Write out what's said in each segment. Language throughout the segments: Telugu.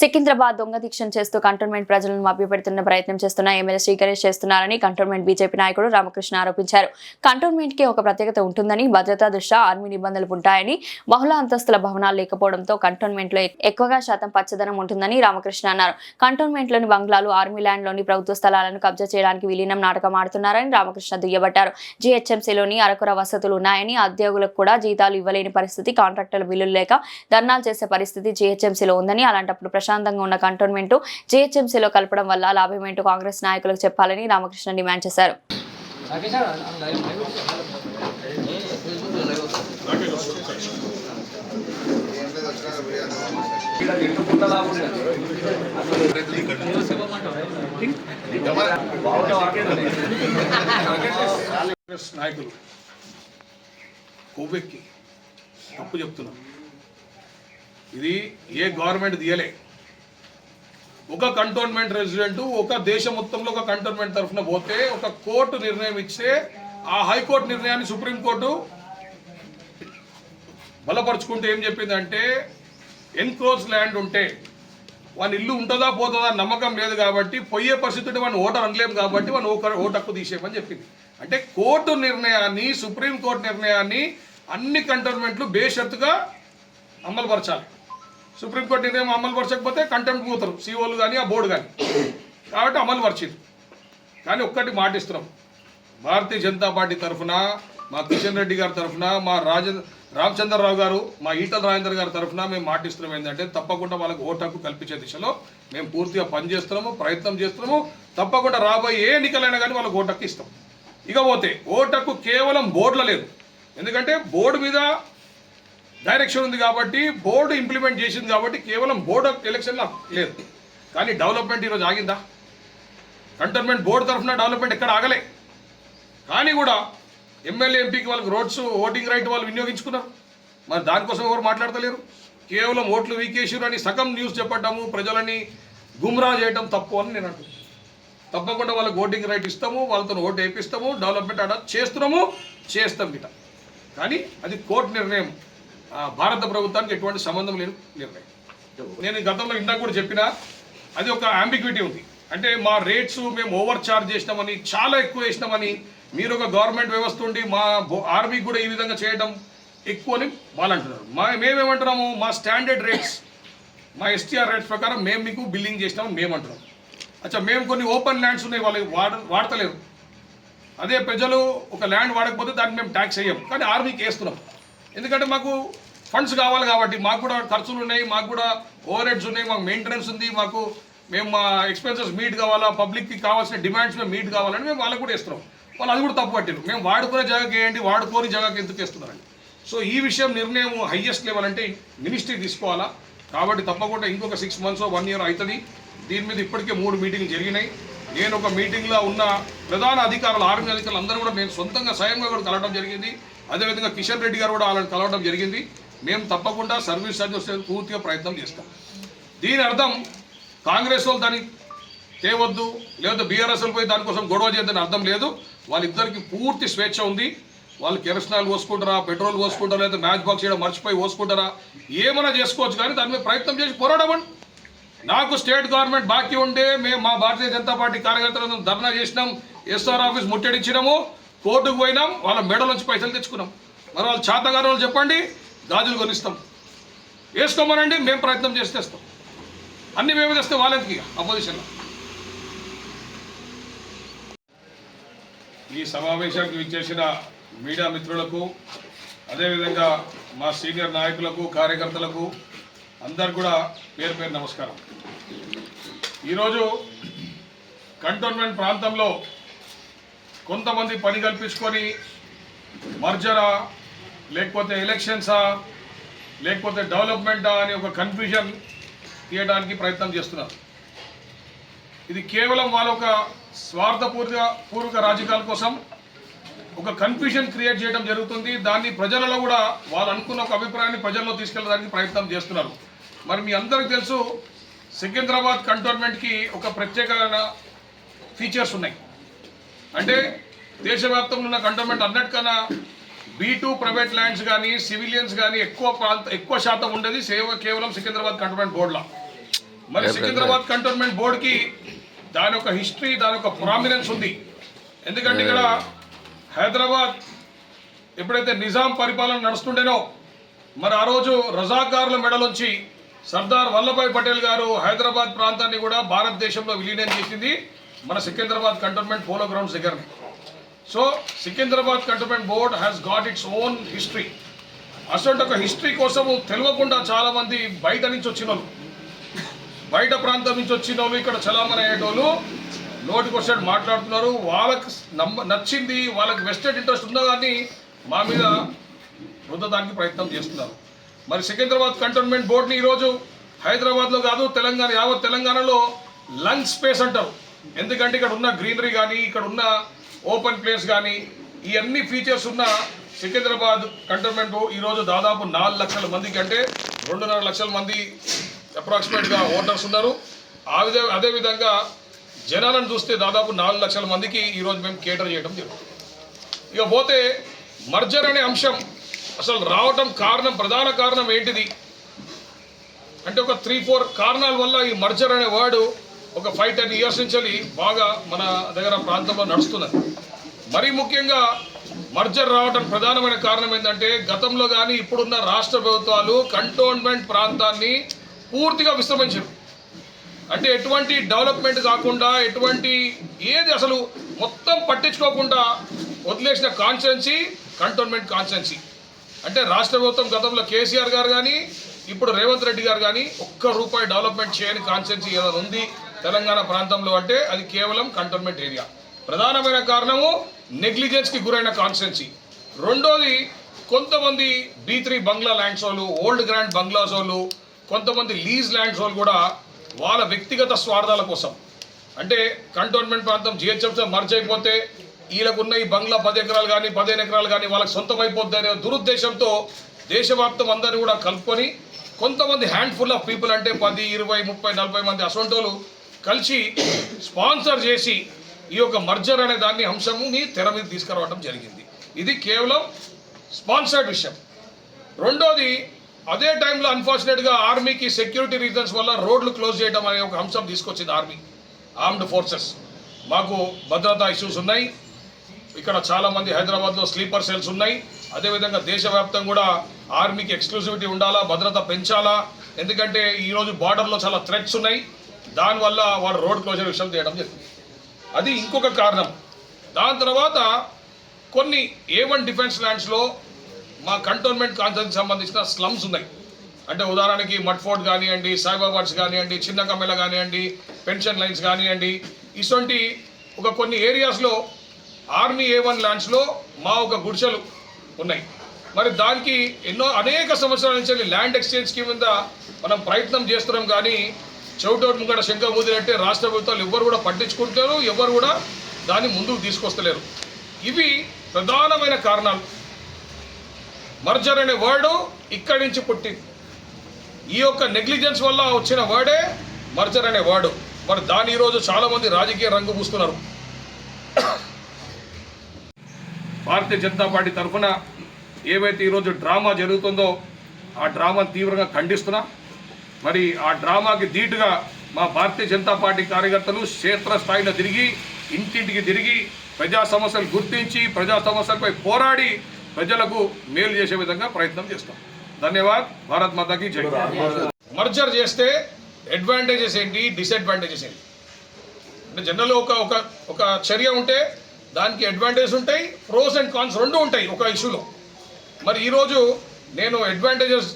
సికింద్రాబాద్ దొంగ దీక్షను చేస్తూ కంటోన్మెంట్ ప్రజలను మభ్యపెడుతున్న ప్రయత్నం చేస్తున్న ఎమ్మెల్యే శ్రీకరేష్ చేస్తున్నారని కంటోన్మెంట్ బీజేపీ నాయకుడు రామకృష్ణ ఆరోపించారు. కంటోన్మెంట్కి ఒక ప్రత్యేకత ఉంటుందని భద్రతా దృష్ట్యా ఆర్మీ నిబంధనలు ఉంటాయని బహుళ అంతస్తుల భవనాలు లేకపోవడంతో కంటోన్మెంట్లో ఎక్కువగా శాతం పచ్చదనం ఉంటుందని రామకృష్ణ అన్నారు. కంటోన్మెంట్లోని బంగ్లాలు ఆర్మీ ల్యాండ్లోని ప్రభుత్వ స్థలాలను కబ్జా చేయడానికి విలీనం నాటకం ఆడుతున్నారని రామకృష్ణ దుయ్యబట్టారు. జీహెచ్ఎంసీలోని అరకొర వసతులు ఉన్నాయని ఉద్యోగులకు కూడా జీతాలు ఇవ్వలేని పరిస్థితి కాంట్రాక్టర్ల బిల్లులు లేక ధర్నాలు చేసే పరిస్థితి జీహెచ్ఎంసీలో ఉందని అలాంటప్పుడు ప్రశాంతంగా ఉన్న కంటోన్మెంట్ జీహెచ్ఎంసీలో కలపడం వల్ల లాభమేంటో కాంగ్రెస్ నాయకులకు చెప్పాలని రామకృష్ణ డిమాండ్ చేశారు. కాంగ్రెస్ నాయకులు కొవ్వెక్కి తప్పు చెప్తున్నారు. ఇది ఏ గవర్నమెంట్ తీయలే ఒక కంటోన్మెంట్ రెసిడెంట్ ఒక దేశం మొత్తంలో ఒక కంటోన్మెంట్ తరఫున పోతే ఒక కోర్టు నిర్ణయం ఇస్తే ఆ హైకోర్టు నిర్ణయాన్ని సుప్రీంకోర్టు బలపరుచుకుంటే ఏం చెప్పిందంటే ఎన్క్లోజ్ ల్యాండ్ ఉంటే వాని ఇల్లు ఉంటుందా పోతుందా నమ్మకం లేదు కాబట్టి పోయే పరిస్థితి వాళ్ళు వాడిని ఓటర్ అనలేము కాబట్టి వాడిని ఓటర్ ఓటు హక్కు తీసేయమని చెప్పింది. అంటే కోర్టు నిర్ణయాన్ని సుప్రీంకోర్టు నిర్ణయాన్ని అన్ని కంటోన్మెంట్లు బేషరతుగా అమలుపరచాలి. సుప్రీంకోర్టు నిర్ణయం అమలు పరచకపోతే కంటెంప్ట్ పోతారు. సీఓలు కానీ ఆ బోర్డు కానీ కాబట్టి అమలు పరిచింది కానీ ఒక్కటి మాటిస్తున్నాం భారతీయ జనతా పార్టీ తరఫున మా కిషన్ రెడ్డి గారి తరఫున మా రాజ రామచంద్రరావు గారు మా ఈటల రాజేంద్ర గారి తరఫున మేము మాటిస్తున్నాం ఏంటంటే తప్పకుండా వాళ్ళకు ఓటు హక్కు కల్పించే దిశలో మేము పూర్తిగా పనిచేస్తున్నాము ప్రయత్నం చేస్తున్నాము. తప్పకుండా రాబోయే ఏ ఎన్నికలైనా కానీ వాళ్ళకి ఓటు హక్కు ఇస్తాం. ఇకపోతే ఓటు హక్కు కేవలం బోర్డుల లేదు. ఎందుకంటే బోర్డు మీద డైరెక్షన్ ఉంది కాబట్టి బోర్డు ఇంప్లిమెంట్ చేసింది కాబట్టి కేవలం బోర్డు ఎలక్షన్లో లేదు. కానీ డెవలప్మెంట్ ఈరోజు ఆగిందా? కంటోన్మెంట్ బోర్డు తరఫున డెవలప్మెంట్ ఎక్కడ ఆగలే? కానీ కూడా ఎమ్మెల్యే ఎంపీకి వాళ్ళకి రోడ్స్ ఓటింగ్ రైట్ వాళ్ళు వినియోగించుకున్నారు. మరి దానికోసం ఎవరు మాట్లాడతలేరు? కేవలం ఓట్లు వీకేసారు అని సగం న్యూస్ చెప్పడము ప్రజలని గుమ్రా చేయడం తప్పు అని నేను అంటున్నాను తప్పకుండా వాళ్ళకి ఓటింగ్ రైట్ ఇస్తాము వాళ్ళతో ఓటు వేపిస్తాము డెవలప్మెంట్ ఆడ చేస్తున్నాము చేస్తాం గిట కానీ అది కోర్టు నిర్ణయం. భారత ప్రభుత్వానికి ఎటువంటి సంబంధం లేని నిర్ణయం. నేను గతంలో ఇందాక కూడా చెప్పిన అది ఒక అంబిగ్విటీ ఉంది. అంటే మా రేట్స్ మేము ఓవర్ చార్జ్ చేసినామని చాలా ఎక్కువ వేసినామని మీరు ఒక గవర్నమెంట్ వ్యవస్థ ఉండి మా ఆర్మీకి కూడా ఈ విధంగా చేయడం ఎక్కువ అని వాళ్ళు అంటున్నారు. మా మేమేమంటున్నాము మా స్టాండర్డ్ రేట్స్ మా ఎస్టీఆర్ రేట్స్ ప్రకారం మేము మీకు బిల్లింగ్ చేసినాము మేము అంటున్నాం అచ్చా మేము కొన్ని ఓపెన్ ల్యాండ్స్ ఉన్నాయి వాళ్ళు వాడ వాడతలేరు. అదే ప్రజలు ఒక ల్యాండ్ వాడకపోతే దాన్ని మేము ట్యాక్స్ వేయం కానీ ఆర్మీకి వేస్తున్నాం. ఎందుకంటే మాకు ఫండ్స్ కావాలి కాబట్టి మాకు కూడా ఖర్చులు ఉన్నాయి మాకు కూడా ఓవర్ హెడ్స్ ఉన్నాయి మాకు మెయింటెనెన్స్ ఉంది మాకు మేము మా ఎక్స్పెన్సెస్ మీట్ కావాలా పబ్లిక్కి కావాల్సిన డిమాండ్స్ మేము మీట్ కావాలని మేము వాళ్ళకు కూడా ఇస్తున్నాం. వాళ్ళు అది కూడా తప్పు పట్టారు మేము వాడుకునే జాగాకి వేయండి వాడుకోని జాగాకి ఎందుకు ఇస్తున్నారండి సో ఈ విషయం నిర్ణయం హయ్యెస్ట్ లెవెల్ అంటే మినిస్ట్రీ తీసుకోవాలా? కాబట్టి తప్పకుండా ఇంకొక సిక్స్ మంత్స్ వన్ ఇయర్ అవుతుంది దీని మీద ఇప్పటికే మూడు మీటింగ్లు జరిగినాయి. నేను ఒక మీటింగ్లో ఉన్న ప్రధాన అధికారులు ఆర్మీ అధికారులు అందరూ కూడా నేను సొంతంగా స్వయంగా కూడా కలవడం జరిగింది. అదేవిధంగా కిషన్ రెడ్డి గారు కూడా వాళ్ళని కలవడం జరిగింది. మేము తప్పకుండా సర్వీస్ ఛార్జెస్ పూర్తిగా ప్రయత్నం చేస్తాం. దీని అర్థం కాంగ్రెస్ వాళ్ళు దాన్ని చేయవద్దు లేదా బీఆర్ఎస్ పోయి దానికోసం గొడవ చేయదని అర్థం లేదు. వాళ్ళిద్దరికి పూర్తి స్వేచ్ఛ ఉంది. వాళ్ళు కెరసనాలు పోసుకుంటారా పెట్రోల్ పోసుకుంటారా లేదా మ్యాచ్ బాక్స్ చేయడం మర్చిపోయి పోసుకుంటారా ఏమైనా చేసుకోవచ్చు కానీ దాని మీద ప్రయత్నం చేసి పోరాడమండి నాకు స్టేట్ గవర్నమెంట్ బాకీ ఉండే మేము మా భారతీయ జనతా పార్టీ కార్యకర్తలను ధర్నా చేసినాం ఎస్ఆర్ ఆఫీస్ ముట్టడిచ్చినాము. కోర్టుకు పోయినాం వాళ్ళ మెడల నుంచి పైసలు తెచ్చుకున్నాం. మరి వాళ్ళు చేతగారు వాళ్ళు చెప్పండి గాజులు కొనిస్తాం. వేసుకోమనండి మేము ప్రయత్నం చేసి తెస్తాం. అన్ని మేమే తెస్తే వాళ్ళకి అపోజిషన్లో ఈ సమావేశానికి విచ్చేసిన మీడియా మిత్రులకు అదేవిధంగా మా సీనియర్ నాయకులకు కార్యకర్తలకు అందరు కూడా పేరు పేరు నమస్కారం. ఈరోజు కంటోన్మెంట్ ప్రాంతంలో కొంతమంది పని కల్పించుకొని మర్జరా లేకపోతే ఎలక్షన్సా లేకపోతే డెవలప్మెంటా అనే ఒక కన్ఫ్యూజన్ తీయడానికి ప్రయత్నం చేస్తున్నారు. ఇది కేవలం వాళ్ళ ఒక స్వార్థపూర్వక పూర్వక రాజకీయాల కోసం ఒక కన్ఫ్యూజన్ క్రియేట్ చేయడం జరుగుతుంది. దాన్ని ప్రజలలో కూడా వాళ్ళు అనుకున్న ఒక అభిప్రాయాన్ని ప్రజల్లో తీసుకెళ్ళడానికి ప్రయత్నం చేస్తున్నారు. మరి మీ అందరికీ తెలుసు సికింద్రాబాద్ కంటోన్మెంట్కి ఒక ప్రత్యేకమైన ఫీచర్స్ ఉన్నాయి. అంటే దేశవ్యాప్తంగా ఉన్న కంటోన్మెంట్ అన్నిటికన్నా బీ టూ ప్రైవేట్ ల్యాండ్స్ కానీ సివిలియన్స్ కానీ ఎక్కువ ప్రాంత ఎక్కువ శాతం ఉండేది సేవ కేవలం సికింద్రాబాద్ కంటోన్మెంట్ బోర్డులో. మరి సికింద్రాబాద్ కంటోన్మెంట్ బోర్డుకి దాని యొక్క హిస్టరీ దాని యొక్క ప్రామినెన్స్ ఉంది. ఎందుకంటే ఇక్కడ హైదరాబాద్ ఎప్పుడైతే నిజాం పరిపాలన నడుస్తుండేనో మరి ఆ రోజు రజాకారుల మెడలోంచి సర్దార్ వల్లభాయ్ పటేల్ గారు హైదరాబాద్ ప్రాంతాన్ని కూడా భారతదేశంలో విలీనం చేసింది. మన సికింద్రాబాద్ కంటోన్మెంట్ పోలో గ్రౌండ్స్ దగ్గరనే. So Secunderabad cantonment board has got its own history అసలు ఒక హిస్టరీ కోసము తెలియకుండా చాలామంది బయట నుంచి వచ్చిన బయట ప్రాంతం నుంచి వచ్చిన వాళ్ళు ఇక్కడ చలామణి అయ్యేటోళ్ళు నోటికి వచ్చాడు మాట్లాడుతున్నారు. వాళ్ళకి నమ్మ నచ్చింది వాళ్ళకి వెస్టెడ్ ఇంట్రెస్ట్ ఉందో కానీ మా మీద రుద్దడానికి ప్రయత్నం చేస్తున్నారు. మరి సికింద్రాబాద్ కంటోన్మెంట్ బోర్డుని ఈరోజు హైదరాబాద్లో కాదు తెలంగాణ యావత్ తెలంగాణలో లంగ్ స్పేస్ అంటారు. ఎందుకంటే ఇక్కడ ఉన్న గ్రీనరీ కానీ ఇక్కడ ఉన్న ఓపెన్ ప్లేస్ కానీ ఈ అన్ని ఫీచర్స్ ఉన్న సికింద్రాబాద్ కంటోన్మెంట్ ఈరోజు దాదాపు నాలుగు లక్షల మందికి అంటే రెండున్నర లక్షల మంది అప్రాక్సిమేట్గా ఓటర్స్ ఉన్నారు. ఆ విధ అదేవిధంగా జనాలను చూస్తే దాదాపు నాలుగు లక్షల మందికి ఈరోజు మేము కేటర్ చేయడం జరుగుతుంది. ఇక పోతే మర్జర్ అనే అంశం అసలు రావటం కారణం ప్రధాన కారణం ఏంటిది? అంటే ఒక త్రీ ఫోర్ కారణాల వల్ల ఈ మర్జర్ అనే వర్డు ఒక ఫైవ్ టెన్ ఇయర్స్ నుంచి బాగా మన దగ్గర ప్రాంతంలో నడుస్తున్నది. మరీ ముఖ్యంగా మర్జర్ రావడం ప్రధానమైన కారణం ఏంటంటే గతంలో కానీ ఇప్పుడున్న రాష్ట్ర ప్రభుత్వాలు కంటోన్మెంట్ ప్రాంతాన్ని పూర్తిగా విశ్రమించారు. అంటే ఎటువంటి డెవలప్మెంట్ కాకుండా ఎటువంటి ఏది అసలు మొత్తం పట్టించుకోకుండా వదిలేసిన కాన్స్టెన్సీ కంటోన్మెంట్ కాన్స్టెన్సీ అంటే రాష్ట్ర ప్రభుత్వం గతంలో కేసీఆర్ గారు కానీ ఇప్పుడు రేవంత్ రెడ్డి గారు కానీ ఒక్క రూపాయి డెవలప్మెంట్ చేయని కాన్స్టెన్సీ ఏదైనా ఉంది తెలంగాణ ప్రాంతంలో అంటే అది కేవలం కంటోన్మెంట్ ఏరియా. ప్రధానమైన కారణము నెగ్లిజెన్స్కి గురైన కాన్స్టెన్సీ రెండోది కొంతమంది బీ త్రీ బంగ్లా ల్యాండ్స్ వాళ్ళు ఓల్డ్ గ్రాండ్ బంగ్లాస్ వాళ్ళు కొంతమంది లీజ్ ల్యాండ్స్ వాళ్ళు కూడా వాళ్ళ వ్యక్తిగత స్వార్థాల కోసం. అంటే కంటోన్మెంట్ ప్రాంతం జిహెచ్ఎంసీ మర్జ్ అయిపోతే వీళ్ళకున్న ఈ బంగ్లా పది ఎకరాలు కానీ పదిహేను ఎకరాలు కానీ వాళ్ళకి సొంతం అయిపోద్ది అనే దురుద్దేశంతో దేశవ్యాప్తం అందరూ కూడా కలుపుకొని కొంతమంది హ్యాండ్ఫుల్ ఆఫ్ పీపుల్ అంటే పది ఇరవై ముప్పై నలభై మంది అసొంటోళ్ళు కలిసి స్పాన్సర్ చేసి ఈ యొక్క మర్జర్ అనే దాన్ని అంశముని తెర మీద తీసుకురావడం జరిగింది. ఇది కేవలం స్పాన్సర్డ్ విషయం. రెండోది అదే టైంలో అన్ఫార్చునేట్గా ఆర్మీకి సెక్యూరిటీ రీజన్స్ వల్ల రోడ్లు క్లోజ్ చేయడం అనే ఒక అంశం తీసుకొచ్చింది ఆర్మీ ఆర్మ్డ్ ఫోర్సెస్. మాకు భద్రతా ఇష్యూస్ ఉన్నాయి. ఇక్కడ చాలామంది హైదరాబాద్లో స్లీపర్ సెల్స్ ఉన్నాయి. అదేవిధంగా దేశవ్యాప్తంగా కూడా ఆర్మీకి ఎక్స్క్లూసివిటీ ఉండాలా భద్రత పెంచాలా? ఎందుకంటే ఈరోజు బార్డర్లో చాలా థ్రెట్స్ ఉన్నాయి. దానివల్ల వాడు రోడ్ క్లోజర్ విషయం చేయడం జరిగింది. అది ఇంకొక కారణం. దాని తర్వాత కొన్ని ఏ వన్ డిఫెన్స్ ల్యాండ్స్లో మా కంటోన్మెంట్ కాన్సెన్కి సంబంధించిన స్లమ్స్ ఉన్నాయి. అంటే ఉదాహరణకి మట్ఫోర్ట్ కానివ్వండి సాయిబాబాడ్స్ కానివ్వండి చిన్న కమ్మెల కానివ్వండి పెన్షన్ లైన్స్ కానివ్వండి ఇటువంటి ఒక కొన్ని ఏరియాస్లో ఆర్మీ ఏ వన్ ల్యాండ్స్లో మా ఒక గుడిసెలు ఉన్నాయి. మరి దానికి ఎన్నో అనేక సంవత్సరాల నుంచి ల్యాండ్ ఎక్స్చేంజ్ స్కీమ్ మీద మనం ప్రయత్నం చేస్తున్నాం కానీ చెవిటోటి ముంగట శంకర్ ముదిరంటే రాష్ట్ర ప్రభుత్వాలు ఎవ్వరు కూడా పట్టించుకుంటారు ఎవరు కూడా దాన్ని ముందుకు తీసుకొస్తలేరు. ఇవి ప్రధానమైన కారణాలు. మర్జర్ అనే వర్డ్ ఇక్కడి నుంచి పుట్టింది. ఈ యొక్క నెగ్లిజెన్స్ వల్ల వచ్చిన వర్డే మర్జర్ అనే వర్డ్ మరి దాని ఈరోజు చాలామంది రాజకీయ రంగు పూస్తున్నారు భారతీయ జనతా పార్టీ తరఫున ఏవైతే ఈరోజు డ్రామా జరుగుతుందో ఆ డ్రామాను తీవ్రంగా ఖండిస్తున్నా. మరి ఆ డ్రామాకి ధీటుగా మా భారతీయ జనతా పార్టీ కార్యకర్తలు క్షేత్ర స్థాయిలో తిరిగి ఇంటింటికి తిరిగి ప్రజా సమస్యలు గుర్తించి ప్రజా సమస్యలపై పోరాడి ప్రజలకు మేలు చేసే విధంగా ప్రయత్నం చేస్తాం. ధన్యవాద్. భారత్ మాతాకి జై. మర్జర్ చేస్తే అడ్వాంటేజెస్ ఏంటి డిసడ్వాంటేజెస్ ఏంటి? అంటే జనరల్ ఒక ఒక ఒక చర్య ఉంటే దానికి అడ్వాంటేజ్ ఉంటాయి ప్రోస్ అండ్ కాన్స్ రెండు ఉంటాయి ఒక ఇష్యూలో మరి ఈరోజు నేను అడ్వాంటేజెస్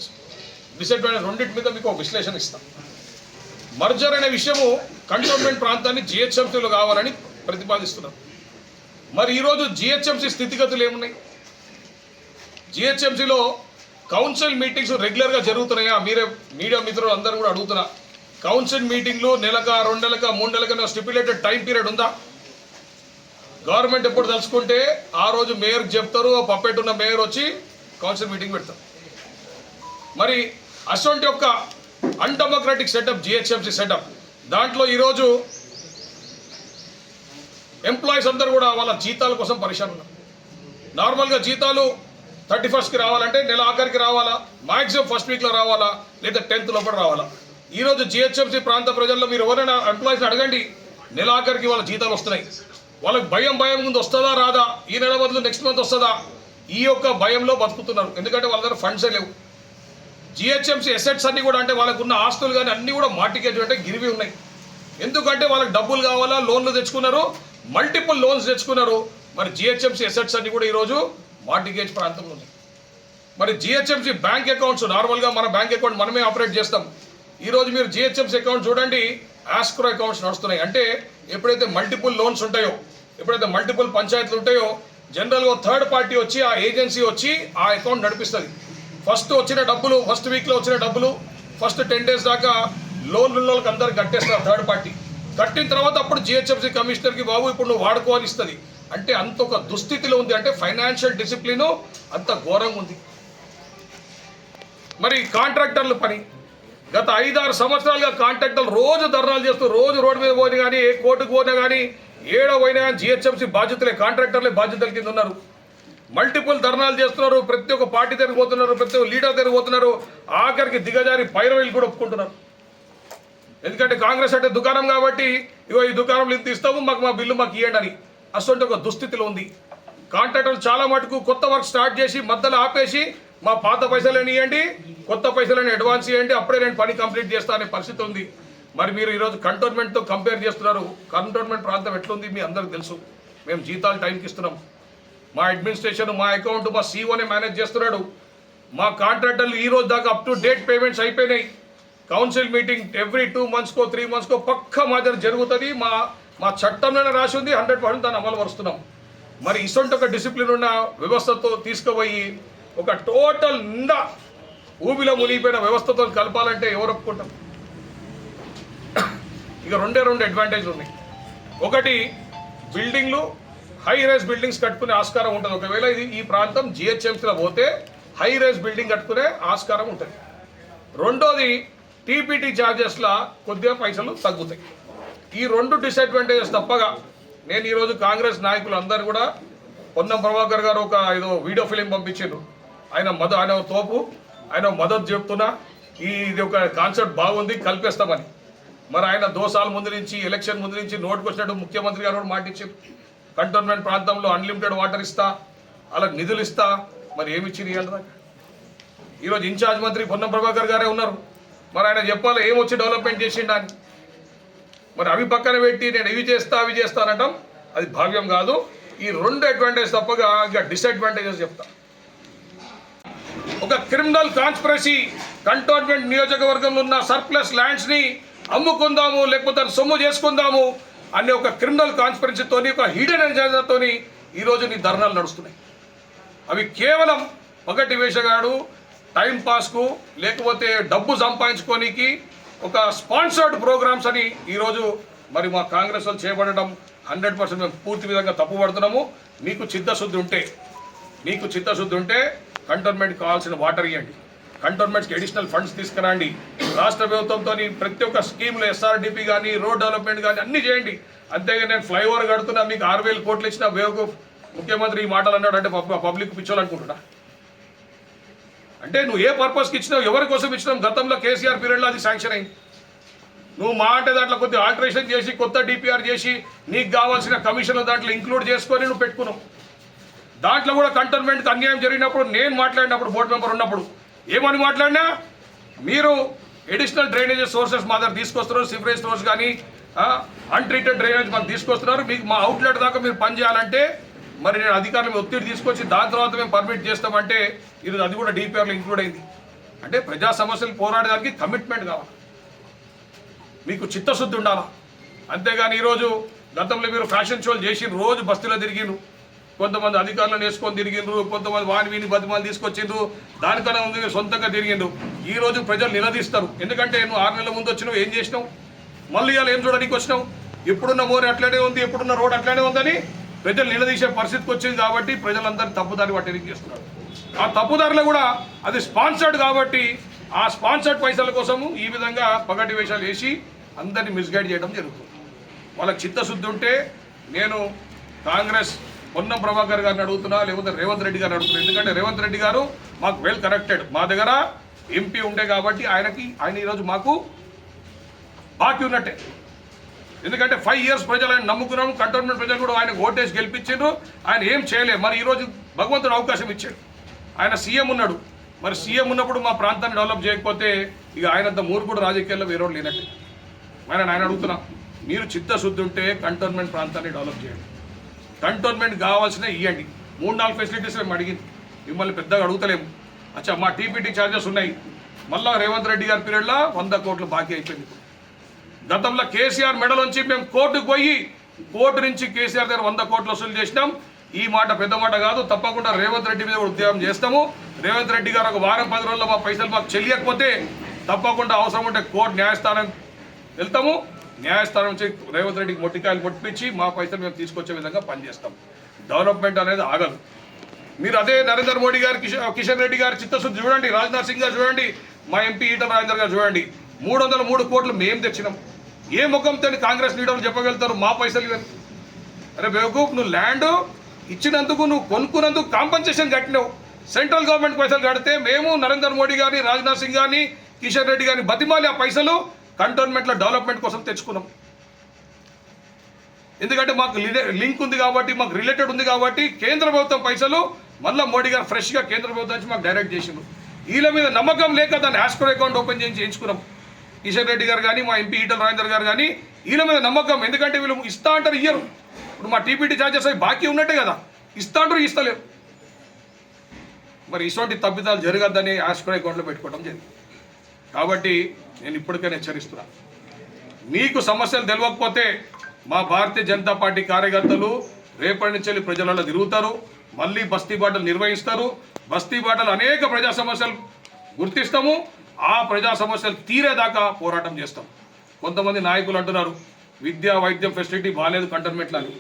డిసడ్వాంటేజ్ రెండింటి మీద మీకు ఒక విశ్లేషణ ఇస్తాం. మర్జర్ అనే విషయము కంటోన్మెంట్ ప్రాంతాన్ని జిహెచ్ఎంసీలో కావాలని ప్రతిపాదిస్తున్నాం. మరి ఈరోజు జిహెచ్ఎంసీ స్థితిగతులు ఏమున్నాయి? జిహెచ్ఎంసీలో కౌన్సిల్ మీటింగ్స్ రెగ్యులర్గా జరుగుతున్నాయా? మీరే మీడియా మిత్రులు అందరూ కూడా అడుగుతున్నా. కౌన్సిల్ మీటింగ్లు నెలక రెండు నెలక మూడు నెలక స్టిపులేటెడ్ టైం పీరియడ్ ఉందా? గవర్నమెంట్ ఎప్పుడు తలుచుకుంటే ఆ రోజు మేయర్కి చెప్తారు ఆ పప్పెట్ ఉన్న మేయర్ వచ్చి కౌన్సిల్ మీటింగ్ పెడతారు. మరి అటువంటి ఒక అన్డెమోక్రటిక్ సెటప్ జిహెచ్ఎంసీ సెటప్. దాంట్లో ఈరోజు ఎంప్లాయీస్ అందరూ కూడా వాళ్ళ జీతాల కోసం పరిశాన్ ఉన్నారు. నార్మల్గా జీతాలు థర్టీ ఫస్ట్కి రావాలంటే నెల ఆఖరికి రావాలా? మ్యాక్సిమం ఫస్ట్ వీక్లో రావాలా? లేదా టెన్త్ లోపల రావాలా? ఈరోజు జిహెచ్ఎంసీ ప్రాంత ప్రజల్లో మీరు ఎవరైనా ఎంప్లాయీస్ని అడగండి నెలాఖరికి వాళ్ళ జీతాలు వస్తున్నాయి. వాళ్ళకి భయం భయం ముందు వస్తుందా రాదా? ఈ నెల బదులు నెక్స్ట్ మంత్ వస్తుందా? ఈ యొక్క భయంలో బతుకుతున్నారు. ఎందుకంటే వాళ్ళ దగ్గర ఫండ్సే లేవు. జిహెచ్ఎంసీ ఎసెట్స్ అన్ని కూడా అంటే వాళ్ళకు ఉన్న ఆస్తులు కానీ అన్నీ కూడా మార్టిగేజ్ అంటే గిరివి ఉన్నాయి. ఎందుకంటే వాళ్ళకి డబ్బులు కావాలా లోన్లు తెచ్చుకున్నారు మల్టిపుల్ లోన్స్ తెచ్చుకున్నారు. మరి జిహెచ్ఎంసీ ఎసెట్స్ అన్ని కూడా ఈరోజు మార్టిగేజ్ ప్రాంతంలో ఉన్నాయి. మరి జిహెచ్ఎంసీ బ్యాంక్ అకౌంట్స్ నార్మల్గా మన బ్యాంక్ అకౌంట్ మనమే ఆపరేట్ చేస్తాం. ఈరోజు మీరు జిహెచ్ఎంసీ అకౌంట్ చూడండి ఆస్క్రో అకౌంట్స్ నడుస్తున్నాయి. అంటే ఎప్పుడైతే మల్టిపుల్ లోన్స్ ఉంటాయో ఎప్పుడైతే మల్టిపుల్ పంచాయతీలు ఉంటాయో జనరల్గా థర్డ్ పార్టీ వచ్చి ఆ ఏజెన్సీ వచ్చి ఆ అకౌంట్ నడిపిస్తుంది. ఫస్ట్ వచ్చిన డబ్బులు ఫస్ట్ వీక్లో వచ్చిన డబ్బులు ఫస్ట్ టెన్ డేస్ దాకా లోన్ వాళ్ళకి అందరు కట్టేస్తారు థర్డ్ పార్టీ కట్టిన తర్వాత అప్పుడు జిహెచ్ఎంసీ కమిషనర్కి బాబు ఇప్పుడు నువ్వు వాడుకోవాలి ఇస్తుంది. అంటే అంత ఒక దుస్థితిలో ఉంది. అంటే ఫైనాన్షియల్ డిసిప్లిన్ అంత ఘోరంగా ఉంది. మరి కాంట్రాక్టర్ల పని. గత ఐదారు సంవత్సరాలుగా కాంట్రాక్టర్లు రోజు ధర్నాలు చేస్తూ రోజు రోడ్డు మీద పోయినా కానీ ఏ కోర్టుకు పోయినా కానీ ఏడో పోయినా కానీ జిహెచ్ఎంసీ బాధ్యతలే కాంట్రాక్టర్లే బాధ్యతల కింద ఉన్నారు. మల్టిపుల్ ధర్నాలు చేస్తున్నారు. ప్రతి ఒక్క పార్టీ దగ్గర పోతున్నారు. ప్రతి ఒక్క లీడర్ దగ్గర పోతున్నారు. ఆఖరికి దిగజారి పైరవీలు కూడా ఒప్పుకుంటున్నారు. ఎందుకంటే కాంగ్రెస్ అంటే దుకాణం కాబట్టి ఇగో ఈ దుకాణంలో ఇంత ఇస్తాము మాకు మా బిల్లు మాకు ఇవ్వండి అని. అసలు ఒక దుస్థితిలో ఉంది. కాంట్రాక్టర్లు చాలా మటుకు కొత్త వర్క్ స్టార్ట్ చేసి మధ్యలో ఆపేసి మా పాత పైసలని ఇవ్వండి కొత్త పైసలని అడ్వాన్స్ ఇవ్వండి అప్పుడే నేను పని కంప్లీట్ చేస్తా అనే పరిస్థితి ఉంది. మరి మీరు ఈరోజు కంటోన్మెంట్తో కంపేర్ చేస్తున్నారు. కంటోన్మెంట్ ప్రాంతం ఎట్లుంది మీ అందరికి తెలుసు. మేము జీతాలు టైంకి ఇస్తున్నాం. మా అడ్మినిస్ట్రేషన్ మా అకౌంట్ మా సీఓనే మేనేజ్ చేస్తున్నాడు. మా కాంట్రాక్టర్లు ఈ రోజు దాకా అప్ టు డేట్ పేమెంట్స్ అయిపోయినాయి. కౌన్సిల్ మీటింగ్ ఎవ్రీ టూ మంత్స్కో త్రీ మంత్స్కో పక్క మా దగ్గర జరుగుతుంది. మా మా చట్టంలోనే రాసి ఉంది. హండ్రెడ్ పర్సెంట్ దాన్ని అమలు పరుస్తున్నాం. మరి ఇసొంటి ఒక డిసిప్లిన్ ఉన్న వ్యవస్థతో తీసుకుపోయి ఒక టోటల్ నిండా ఊబిలో మునిగిపోయిన వ్యవస్థతో కలపాలంటే ఎవరు ఒప్పుకుంటాం ఇక రెండే రెండు అడ్వాంటేజ్ ఉన్నాయి. ఒకటి బిల్డింగ్లు హై రైజ్ బిల్డింగ్స్ కట్టుకునే ఆస్కారం ఉంటుంది. ఒకవేళ ఇది ఈ ప్రాంతం జిహెచ్ఎంసీలో పోతే హై రైజ్ బిల్డింగ్ కట్టుకునే ఆస్కారం ఉంటుంది. రెండోది టీపీటీ ఛార్జెస్ల కొద్దిగా పైసలు తగ్గుతాయి. ఈ రెండు డిసడ్వాంటేజెస్ తప్పగా నేను ఈరోజు కాంగ్రెస్ నాయకులు అందరూ కూడా పొన్నం ప్రభాకర్ గారు ఒక ఏదో వీడియో ఫిలిం పంపించారు ఆయన మద ఆయన ఒక తోపు ఆయన మద్దతు చెప్తున్నా ఈ ఇది ఒక కాన్సెప్ట్ బాగుంది కల్పేస్తామని. మరి ఆయన దోసాల ముందు నుంచి ఎలక్షన్ ముందు నుంచి నోటుకు వచ్చినట్టు ముఖ్యమంత్రి గారు కూడా మాట ఇచ్చారు కంటోన్మెంట్ ప్రాంతంలో అన్లిమిటెడ్ వాటర్ ఇస్తా వాళ్ళకి నిధులు ఇస్తా మరి ఏమి ఇచ్చింది ఇవాళ ఈరోజు ఇన్ఛార్జ్ మంత్రి పొన్నం ప్రభాకర్ గారే ఉన్నారు. మరి ఆయన చెప్పాలి ఏమొచ్చి డెవలప్మెంట్ చేసిండా అని. మరి అవి పక్కన పెట్టి నేను ఇవి చేస్తా అవి చేస్తానటం అది భావ్యం కాదు. ఈ రెండు అడ్వాంటేజ్ తప్పగా ఇక డిసడ్వాంటేజెస్ చెప్తా. ఒక క్రిమినల్ కాన్స్పిరసీ కంటోన్మెంట్ నియోజకవర్గంలో ఉన్న సర్ప్లస్ ల్యాండ్స్ని అమ్ముకుందాము లేకపోతే సొమ్ము చేసుకుందాము అనే ఒక క్రిమినల్ కాన్స్పిరసీతోని ఒక హిడెన్ ఎజెండాతోని ఈరోజు నీ ధర్నాలు నడుస్తున్నాయి. అవి కేవలం ఒకటి వేషగాడు టైం పాస్కు లేకపోతే డబ్బు సంపాదించుకోనికి ఒక స్పాన్సర్డ్ ప్రోగ్రామ్స్ అని ఈరోజు మరి మా కాంగ్రెస్ వాళ్ళు చేపట్టడం హండ్రెడ్ పర్సెంట్ మేము పూర్తి విధంగా తప్పుపడుతున్నాము. మీకు చిత్తశుద్ధి ఉంటే మీకు చిత్తశుద్ధి ఉంటే కంటోన్మెంట్ కావాల్సిన వాటర్ ఇవ్వండి కంటోన్మెంట్స్కి అడిషనల్ ఫండ్స్ తీసుకురండి. రాష్ట్ర ప్రభుత్వంతో ప్రతి ఒక్క స్కీమ్లో ఎస్ఆర్డిపి కానీ రోడ్ డెవలప్మెంట్ కానీ అన్నీ చేయండి. అంతేగా నేను ఫ్లైఓవర్ కడుతున్నా మీకు ఆరు వేలు కోట్లు ఇచ్చిన వేవుకు ముఖ్యమంత్రి ఈ మాటలు అన్నాడు అంటే పబ్- పబ్లిక్ పిచ్చోలనుకుంటున్నా అంటే నువ్వు ఏ పర్పస్కి ఇచ్చినావు ఎవరి కోసం ఇచ్చినావు? గతంలో కేసీఆర్ పీరియడ్లో అది శాంక్షన్ అయింది. నువ్వు మా అంటే దాంట్లో కొద్దిగా ఆల్టరేషన్ చేసి కొత్త డిపిఆర్ చేసి నీకు కావాల్సిన కమిషన్లు దాంట్లో ఇంక్లూడ్ చేసుకొని నువ్వు పెట్టుకున్నావు. దాంట్లో కూడా కంటోన్మెంట్కి అన్యాయం జరిగినప్పుడు నేను మాట్లాడినప్పుడు బోర్డు మెంబర్ ఉన్నప్పుడు ఏమని మాట్లాడినా? మీరు ఎడిషనల్ డ్రైనేజెస్ సోర్సెస్ మా దగ్గర తీసుకొస్తున్నారు సివరేజ్ సోర్స్ కానీ అన్ట్రీటెడ్ డ్రైనేజ్ మనం తీసుకొస్తున్నారు. మీకు మా అవుట్లెట్ దాకా మీరు పని చేయాలంటే మరి నేను అధికారులు ఒత్తిడి తీసుకొచ్చి దాని తర్వాత మేము పర్మిట్ చేస్తామంటే ఇది అది కూడా డిపిఆర్లో ఇంక్లూడ్ అయింది. అంటే ప్రజా సమస్యలు పోరాడడానికి కమిట్మెంట్ కావాలి. మీకు చిత్తశుద్ధి ఉండాలా? అంతేగాని ఈరోజు గతంలో మీరు ఫ్యాషన్ షోలు చేసి రోజు బస్తీలో తిరిగిను కొంతమంది అధికారులను వేసుకొని తిరిగిండ్రు కొంతమంది వాని వీని బతిమాలు తీసుకొచ్చిండ్రు. దానికన్నా ముందు సొంతంగా తిరిగిండ్రు ఈ రోజు ప్రజలు నిలదీస్తారు. ఎందుకంటే నువ్వు ఆరు నెలల ముందు వచ్చినావు ఏం చేసినావు? మళ్ళీ ఇవాళ ఏం చూడడానికి వచ్చినావు? ఇప్పుడున్న మోరి అట్లనే ఉంది ఇప్పుడున్న రోడ్ అట్లనే ఉందని ప్రజలు నిలదీసే పరిస్థితికి వచ్చింది కాబట్టి ప్రజలందరూ తప్పుదారి పట్టడానికి చేస్తున్నారు. ఆ తప్పుదారిలో కూడా అది స్పాన్సర్డ్ కాబట్టి ఆ స్పాన్సర్డ్ పైసల కోసము ఈ విధంగా పగటి వేషాలు వేసి అందరినీ మిస్గైడ్ చేయడం జరుగుతుంది. వాళ్ళకి చిత్తశుద్ధి ఉంటే నేను కాంగ్రెస్ పొన్నం ప్రభాకర్ గారిని అడుగుతున్నా లేకపోతే రేవంత్ రెడ్డి గారిని అడుగుతున్నా. ఎందుకంటే రేవంత్ రెడ్డి గారు మాకు వెల్ కనెక్టెడ్. మా దగ్గర ఎంపీ ఉండే కాబట్టి ఆయనకి ఆయన ఈరోజు మాకు బాకీ ఉన్నట్టే. ఎందుకంటే ఫైవ్ ఇయర్స్ ప్రజలు ఆయన నమ్ముకున్నాము కంటోన్మెంట్ ప్రజలు కూడా ఆయన ఓటేసి గెలిపించారు ఆయన ఏం చేయలేదు మరి ఈరోజు భగవంతుడు అవకాశం ఇచ్చాడు. ఆయన సీఎం ఉన్నాడు. మరి సీఎం ఉన్నప్పుడు మా ప్రాంతాన్ని డెవలప్ చేయకపోతే ఇక ఆయనంత మూర్ఖుడు రాజకీయాల్లో వేరే వాళ్ళు లేనట్టే. మరి ఆయన అడుగుతున్నా మీరు చిత్తశుద్ధి ఉంటే కంటోన్మెంట్ ప్రాంతాన్ని డెవలప్ చేయండి. కంటోన్మెంట్ కావాల్సిన ఇవ్వండి మూడు నాలుగు ఫెసిలిటీస్ మేము అడిగింది. మిమ్మల్ని పెద్దగా అడుగుతలేము. అచ్చా మా టీపీటీ ఛార్జెస్ ఉన్నాయి. మళ్ళా రేవంత్ రెడ్డి గారి పీరియడ్లో వంద కోట్లు బాకీ అయిపోయింది గతంలో కేసీఆర్ మెడలోంచి మేము కోర్టుకు పోయి కోర్టు నుంచి కేసీఆర్ దగ్గర వంద కోట్లు వసూలు చేసినాం. ఈ మాట పెద్ద మాట కాదు తప్పకుండా రేవంత్ రెడ్డి మీద ఉద్యోగం చేస్తాము. రేవంత్ రెడ్డి గారు ఒక వారం పది రోజుల్లో మా పైసలు మాకు చెల్లియకపోతే తప్పకుండా అవసరం ఉంటే కోర్టు న్యాయస్థానం వెళ్తాము. న్యాయస్థానం నుంచి రేవంత్ రెడ్డికి మొట్టికాయలు కొట్టించి మా పైసలు మేము తీసుకొచ్చే విధంగా పనిచేస్తాం. డెవలప్మెంట్ అనేది ఆగదు. మీరు అదే నరేంద్ర మోడీ గారు కిషన్ కిషన్ రెడ్డి గారి చిత్తశుద్ధి చూడండి రాజ్నాథ్ సింగ్ గారు చూడండి మా ఎంపీ ఈటల రాజేందర్ గారు చూడండి మూడు వందల మూడు కోట్లు మేము తెచ్చినాం. ఏ ముఖంతో కాంగ్రెస్ లీడర్లు చెప్పగలుగుతారు మా పైసలు ఇవన్నీ? అరే బేవకూఫ్ నువ్వు ల్యాండ్ ఇచ్చినందుకు నువ్వు కొనుక్కున్నందుకు కాంపన్సేషన్ కట్టినావు. సెంట్రల్ గవర్నమెంట్ పైసలు కడితే మేము నరేంద్ర మోడీ గారిని రాజ్నాథ్ సింగ్ గారిని కిషన్ రెడ్డి గారిని బతిమాలి ఆ పైసలు. కంటోన్మెంట్లో డెవలప్మెంట్ కోసం తెచ్చుకున్నాం. ఎందుకంటే మాకు లింక్ ఉంది కాబట్టి మాకు రిలేటెడ్ ఉంది కాబట్టి కేంద్ర ప్రభుత్వం పైసలు మళ్ళీ మోడీ గారు ఫ్రెష్గా కేంద్ర ప్రభుత్వం నుంచి మాకు డైరెక్ట్ చేసిండు. వీళ్ళ మీద నమ్మకం లేక దాన్ని ఆస్కో అకౌంట్ ఓపెన్ చేయించి చేయించుకున్నాం. కిషన్ రెడ్డి గారు కానీ మా ఎంపీ ఈటల రాజేందర్ గారు కానీ వీళ్ళ మీద నమ్మకం. ఎందుకంటే వీళ్ళు ఇస్తా అంటారు ఇయ్యరు. ఇప్పుడు మా టీపీటీ ఛార్జెస్ అవి బాకీ ఉన్నట్టే కదా. ఇస్తా అంటారు ఇస్తలేరు. మరి ఇటువంటి తప్పిదాలు జరగద్దని ఆస్కో అకౌంట్లో పెట్టుకోవడం జరిగింది. కాబట్టి నేను ఇప్పటికైనా హెచ్చరిస్తున్నా. మీకు సమస్యలు తెలియకపోతే మా భారతీయ జనతా పార్టీ కార్యకర్తలు రేపటి నుంచి వెళ్ళి ప్రజలలో తిరుగుతారు మళ్ళీ బస్తీ బాటలు నిర్వహిస్తారు. బస్తీ బాటలు అనేక ప్రజా సమస్యలు గుర్తిస్తాము ఆ ప్రజా సమస్యలు తీరేదాకా పోరాటం చేస్తాం. కొంతమంది నాయకులు అంటున్నారు విద్యా వైద్యం ఫెసిలిటీ బాగాలేదు కంటోన్మెంట్లో అని.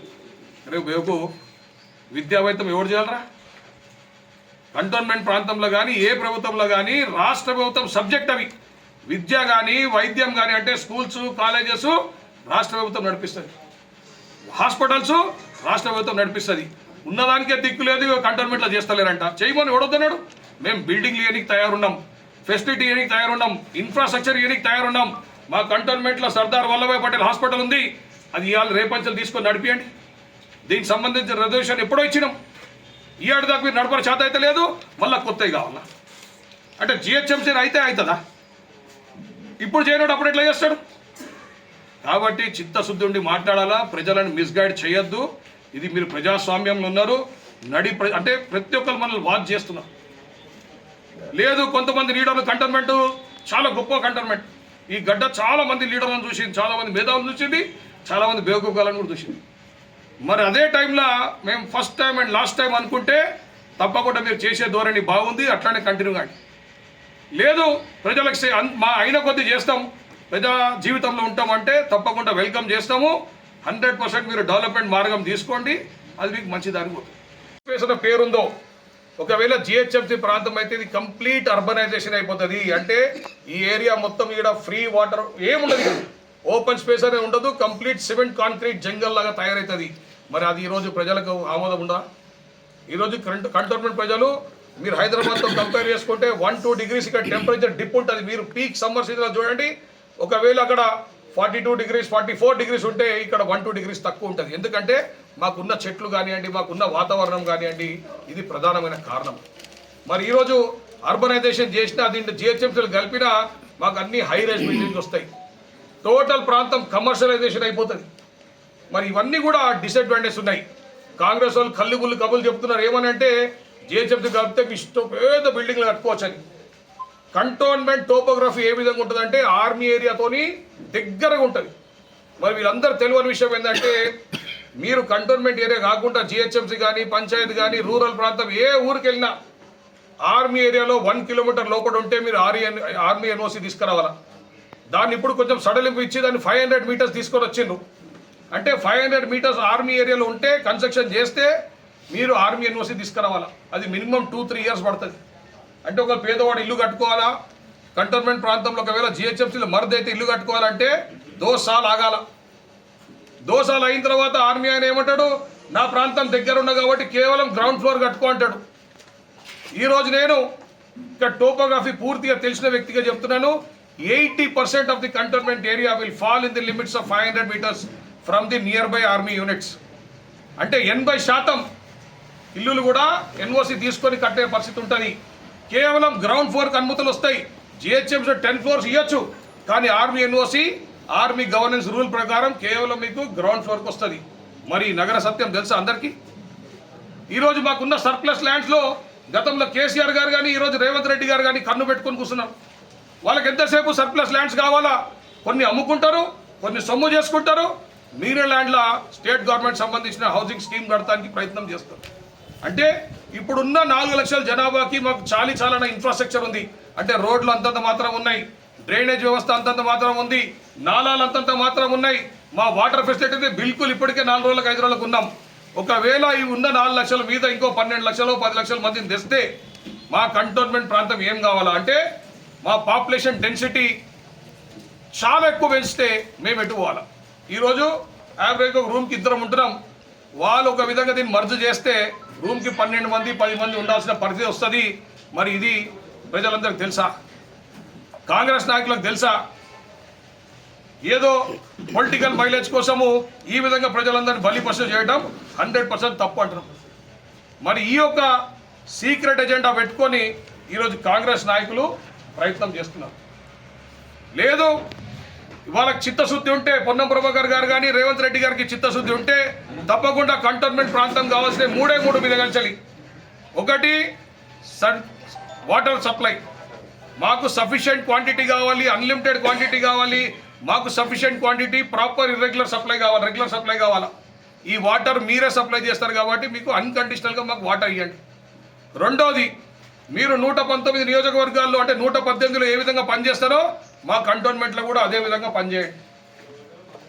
రేపు బేకు విద్యా వైద్యం ఎవరు చేయాలరా? కంటోన్మెంట్ ప్రాంతంలో కానీ ఏ ప్రభుత్వంలో కానీ రాష్ట్ర ప్రభుత్వం సబ్జెక్ట్ అవి. విద్య కానీ వైద్యం కానీ అంటే స్కూల్స్ కాలేజెస్ రాష్ట్ర ప్రభుత్వం నడిపిస్తుంది. హాస్పిటల్స్ రాష్ట్ర ప్రభుత్వం నడిపిస్తుంది. ఉన్నదానికే దిక్కు లేదు కంటోన్మెంట్లో చేస్తలేరంట. చేయమని ఎవడొద్దన్నాడు? మేము బిల్డింగ్లు ఇవ్వడానికి తయారున్నాం. ఫెసిలిటీ ఇవ్వడానికి తయారున్నాం. ఇన్ఫ్రాస్ట్రక్చర్ ఇవ్వడానికి తయారున్నాం. మా కంటోన్మెంట్లో సర్దార్ వల్లభాయ్ పటేల్ హాస్పిటల్ ఉంది. అది ఇవాళ రేపంచలు తీసుకొని నడిపియండి. దీనికి సంబంధించిన రిజర్వేషన్ ఎప్పుడో ఇచ్చినాం. ఈ ఏడు దాకా మీరు నడపడం చేత అయితే లేదు మళ్ళీ కొత్తవి కావాలా? అంటే జిహెచ్ఎంసీ అయితే అవుతుందా? ఇప్పుడు చేయనోడు అప్పుడు ఎట్లా చేస్తాడు? కాబట్టి చిత్తశుద్ధి ఉండి మాట్లాడాలా ప్రజలను మిస్గైడ్ చేయొద్దు. ఇది మీరు ప్రజాస్వామ్యంలో ఉన్నారు. నడి అంటే ప్రతి ఒక్కరు మనల్ని వాచ్ చేస్తున్నారు. లేదు కొంతమంది లీడర్లు కంటర్మెంట్ చాలా గొప్ప కంటర్మెంట్ ఈ గడ్డ చాలా మంది లీడర్లను చూసింది చాలా మంది మేధావులను చూసింది చాలా మంది బేవకూఫాలను కూడా చూసింది. మరి అదే టైంలో మేము first time and last time అనుకుంటే తప్పకుండా మీరు చేసే ధోరణి బాగుంది అట్లానే కంటిన్యూ కానీ లేదు ప్రజలకు మా అయిన కొద్దీ చేస్తాం. ప్రజా జీవితంలో ఉంటామంటే తప్పకుండా వెల్కమ్ చేస్తాము. హండ్రెడ్ పర్సెంట్ మీరు డెవలప్మెంట్ మార్గం తీసుకోండి. అది మీకు మంచి పోతుంది స్పేస్ అనే పేరుందో ఒకవేళ జిహెచ్ఎంసీ ప్రాంతం అయితే ఇది కంప్లీట్ అర్బనైజేషన్ అయిపోతుంది. అంటే ఈ ఏరియా మొత్తం ఇక్కడ ఫ్రీ వాటర్ ఏముండదు. ఓపెన్ స్పేస్ అనేది ఉండదు. కంప్లీట్ సిమెంట్ కాంక్రీట్ జంగల్ లాగా తయారవుతుంది మరి అది ఈరోజు ప్రజలకు ఆమోదం ఉందా? ఈరోజు కరెంట్ కంటోన్మెంట్ ప్రజలు మీరు హైదరాబాద్తో కంపేర్ చేసుకుంటే వన్ టూ డిగ్రీస్ ఇక్కడ టెంపరేచర్ డిప్ ఉంటుంది. మీరు పీక్ సమ్మర్ సీజన్లో చూడండి ఒకవేళ అక్కడ forty two degrees forty four degrees ఉంటే ఇక్కడ వన్ టూ డిగ్రీస్ తక్కువ ఉంటుంది. ఎందుకంటే మాకున్న చెట్లు కానివ్వండి మాకున్న వాతావరణం కానివ్వండి ఇది ప్రధానమైన కారణం. మరి ఈరోజు అర్బనైజేషన్ చేసినా దీంట్లో జిహెచ్ఎంసీలు కలిపినా మాకు అన్ని హై రైజ్ బిల్డింగ్స్ వస్తాయి. టోటల్ ప్రాంతం కమర్షియలైజేషన్ అయిపోతుంది. మరి ఇవన్నీ కూడా డిసడ్వాంటేజ్ ఉన్నాయి. కాంగ్రెస్ వాళ్ళు కళ్ళు గుళ్ళు కబులు చెప్తున్నారు. ఏమని అంటే కలిపితే ఇష్టం పేద బిల్డింగ్లు కట్టుకోవచ్చు అని కంటోన్మెంట్ టోపోగ్రఫీ ఏ విధంగా ఉంటుందంటే ఆర్మీ ఏరియాతోని దగ్గరగా ఉంటుంది. మరి వీళ్ళందరూ తెలియని విషయం ఏంటంటే మీరు కంటోన్మెంట్ ఏరియా కాకుండా జిహెచ్ఎంసీ కానీ పంచాయతీ కానీ రూరల్ ప్రాంతం ఏ ఊరికి వెళ్ళినా ఆర్మీ ఏరియాలో వన్ కిలోమీటర్ లోపల ఉంటే మీరు ఆర్మీ ఆర్మీ ఎన్ఓసి తీసుకురావాలా? దాన్ని ఇప్పుడు కొంచెం సడలింపు ఇచ్చి దాన్ని ఫైవ్ హండ్రెడ్ మీటర్స్ తీసుకొని వచ్చిండ్రు. అంటే ఫైవ్ హండ్రెడ్ మీటర్స్ ఆర్మీ ఏరియాలో ఉంటే కన్స్ట్రక్షన్ చేస్తే మీరు ఆర్మీ ఎన్ఓసి తీసుకురావాలా? అది మినిమం టూ త్రీ ఇయర్స్ పడుతుంది. అంటే ఒక పేదవాడు ఇల్లు కట్టుకోవాలా? కంటోన్మెంట్ ప్రాంతంలో ఒకవేళ జిహెచ్ఎంసీలో మరదైతే ఇల్లు కట్టుకోవాలంటే దోసాలు ఆగాల దోసాలు అయిన తర్వాత ఆర్మీ ఆయన ఏమంటాడు? నా ప్రాంతం దగ్గర ఉన్నా కాబట్టి కేవలం గ్రౌండ్ ఫ్లోర్ కట్టుకో అంటాడు. ఈరోజు నేను ఇక్కడ టోపోగ్రఫీ పూర్తిగా తెలిసిన వ్యక్తిగా చెప్తున్నాను. Eighty percent of the cantonment area will fall in the limits of five hundred metres from the nearby army units. అంటే ఎనభై శాతం ఇల్లులు కూడా ఎన్ఓసి తీసుకొని కట్టే పరిస్థితి ఉంటుంది. కేవలం గ్రౌండ్ ఫ్లోర్కి అనుమతులు వస్తాయి. జిహెచ్ఎంసీ టెన్ ఫ్లోర్స్ ఇవ్వచ్చు కానీ army NOC army governance rule ప్రకారం కేవలం మీకు గ్రౌండ్ ఫ్లోర్కి వస్తుంది. మరి నగర సత్యం తెలుసా అందరికీ? ఈరోజు మాకున్న సర్ప్లస్ ల్యాండ్స్లో గతంలో కేసీఆర్ గారు కానీ ఈరోజు రేవంత్ రెడ్డి గారు కానీ కన్ను పెట్టుకొని కూర్చున్నారు. వాళ్ళకి ఎంతసేపు సర్ప్లస్ ల్యాండ్స్ కావాలా? కొన్ని అమ్ముకుంటారు కొన్ని సొమ్ము చేసుకుంటారు. మీరే ల్యాండ్ల స్టేట్ గవర్నమెంట్ సంబంధించిన హౌసింగ్ స్కీమ్ కడటానికి ప్రయత్నం చేస్తారు. అంటే ఇప్పుడున్న నాలుగు లక్షల జనాభాకి మాకు చాలీ చాలన ఇన్ఫ్రాస్ట్రక్చర్ ఉంది. అంటే రోడ్లు అంతంత మాత్రం ఉన్నాయి. డ్రైనేజ్ వ్యవస్థ అంతంత మాత్రం ఉంది. నాలాలు అంతంత మాత్రం ఉన్నాయి. మా వాటర్ ఫెసిలిటీ అయితే బిల్కుల్ ఇప్పటికే నాలుగు రోజులకు ఐదు రోజులకు ఉన్నాం. ఒకవేళ ఈ ఉన్న నాలుగు లక్షల మీద ఇంకో పన్నెండు లక్షలు పది లక్షల మందిని తెస్తే మా కంటోన్మెంట్ ప్రాంతం ఏం కావాలా? అంటే మా పాపులేషన్ డెన్సిటీ చాలా ఎక్కువ పెంచితే మేము ఎటు పోవాలా? ఈరోజు యావరేజ్ ఒక రూమ్కి ఇద్దరం ఉంటున్నాం. వాళ్ళు ఒక విధంగా దీన్ని మర్జు చేస్తే రూమ్కి పన్నెండు మంది పది మంది ఉండాల్సిన పరిస్థితి వస్తుంది. మరి ఇది ప్రజలందరికీ తెలుసా? కాంగ్రెస్ నాయకులకు తెలుసా? ఏదో పొలిటికల్ మైలేజ్ కోసము ఈ విధంగా ప్రజలందరినీ బలిపశు చేయడం హండ్రెడ్ పర్సెంట్ తప్పు అంటున్నాం. మరి ఈ యొక్క సీక్రెట్ ఎజెండా పెట్టుకొని ఈరోజు కాంగ్రెస్ నాయకులు ప్రయత్నం చేస్తున్నారు. లేదు వాళ్ళకి చిత్తశుద్ధి ఉంటే పొన్నం ప్రభాకర్ గారు కానీ రేవంత్ రెడ్డి గారికి చిత్తశుద్ధి ఉంటే తప్పకుండా కంటోన్మెంట్ ప్రాంతం కావాల్సిన మూడే మూడు మీద ఒకటి సన్ వాటర్ సప్లై. మాకు సఫిషియెంట్ క్వాంటిటీ కావాలి అన్లిమిటెడ్ క్వాంటిటీ కావాలి. మాకు sufficient quantity proper irregular supply కావాలి రెగ్యులర్ సప్లై కావాలా? ఈ వాటర్ మీరే సప్లై చేస్తారు కాబట్టి మీకు అన్కండిషనల్గా మాకు వాటర్ ఇవ్వండి రెండోది మీరు నూట పంతొమ్మిది నియోజకవర్గాల్లో అంటే నూట పద్దెనిమిదిలో ఏ విధంగా పనిచేస్తారో మా కంటోన్మెంట్లో కూడా అదే విధంగా పనిచేయండి.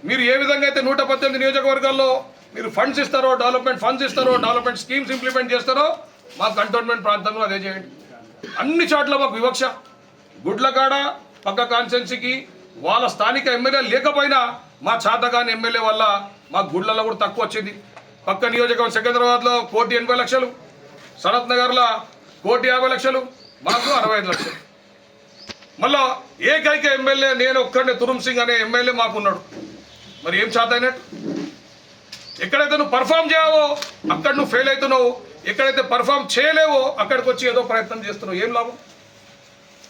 మీరు ఏ విధంగా అయితే నూట పద్దెనిమిది నియోజకవర్గాల్లో మీరు ఫండ్స్ ఇస్తారో డెవలప్మెంట్ ఫండ్స్ ఇస్తారో డెవలప్మెంట్ స్కీమ్స్ ఇంప్లిమెంట్ చేస్తారో మా కంటోన్మెంట్ ప్రాంతంలో అదే చేయండి. అన్ని చోట్ల మాకు వివక్ష. గుడ్లకాడ పక్క కాన్స్టెన్సీకి వాళ్ళ స్థానిక ఎమ్మెల్యే లేకపోయినా మా చాతగాని ఎమ్మెల్యే వల్ల మా గుడ్లలో కూడా తక్కువ వచ్చింది. పక్క నియోజకవర్గం సికింద్రాబాద్లో కోటి ఎనభై లక్షలు సనత్ నగర్లో కోటి యాభై లక్షలు మాకు అరవై ఐదు లక్షలు. మళ్ళా ఏకైక ఎమ్మెల్యే నేను ఒక్కడే తురుమ్ సింగ్ అనే ఎమ్మెల్యే మాకున్నాడు. మరి ఏం చేత అయినట్టు ఎక్కడైతే నువ్వు పర్ఫామ్ చేయవో అక్కడ నువ్వు ఫెయిల్ అవుతున్నావు. ఎక్కడైతే పర్ఫామ్ చేయలేవో అక్కడికి వచ్చి ఏదో ప్రయత్నం చేస్తున్నావు. ఏం లాభం?